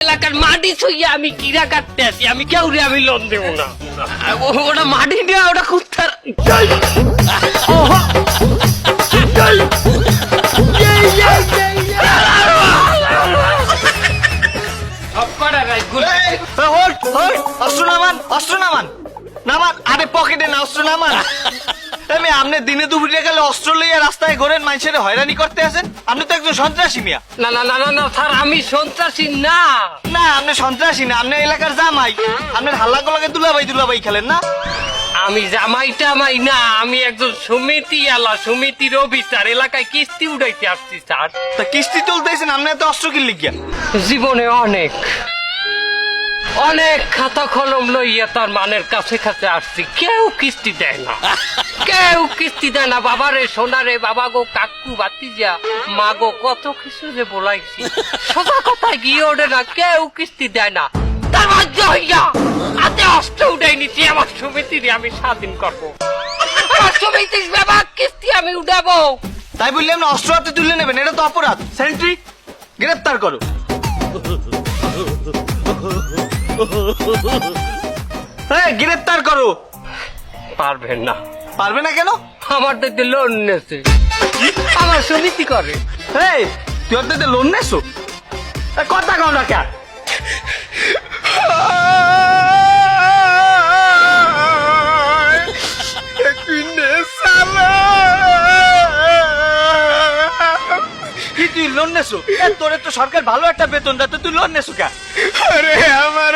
এলাকার মাটি ছুইয়া আমি কিরা কাটতে আছি আমি কেউ রে আমি লোন দেবো না। ওটা মাটি নিয়ে ওটা কুত্তার অস্ত্র নামান অস্ত্র নামান। নামান আরে পকেটে না অস্ত্র নামান। আমি আপনি দিনে দুপুরে গেলে অস্ত্র লইয়া রাস্তায় ঘোরেন মানুষের হয়রানি করতে আপনি তো একজন সন্ত্রাসী মিয়া। না না না না না স্যার আমি সন্ত্রাসী না। না আপনি সন্ত্রাসী না আপনি এলাকার জামাই। আপনার খেলেন না? আমি জামাই টামাই না আমি একজন সমিতি আলা সমিতির অফিসার এলাকায় কিস্তি উড়াইতে আসছি স্যার। তা কিস্তি তুলতেছেন আপনি এত অস্ত্র কিনলি জীবনে অনেক। অনেক খাতা কলম লইয়া তার মানের কাছে কাছে আসছি। কেউ কিস্তি দেয় না। কেউ কিস্তি দেয় না। বাবারে সোনারে বাবা গো কাকু বাতিজা মা গো কত কিছু যে বলাইছি। সোজা কথা গিয়ে ওঠে না কেউ কিস্তি দেয় না। তার বাধ্য হইয়া হাতে অস্ত্র উঠাই নিচ্ছি আমার সমিতিরে আমি স্বাধীন করব। আমার সমিতির বাবা কিস্তি আমি উঠাবো। তাই বললি আপনি অস্ত্র হাতে তুলে নেবেন এটা তো অপরাধ। সেন্ট্রি গ্রেপ্তার করো। হ্যাঁ গ্রেপ্তার করো। পারবেন না। পারবে না কেন? আমার তো লোন নেছে আমার সমিতি করে? এই তো লোন নেছো কথা কও না কেন? লোন নেছো তোর তো সরকার ভালো একটা বেতন দেয় তুই লোন নেছো কে আরে, আমার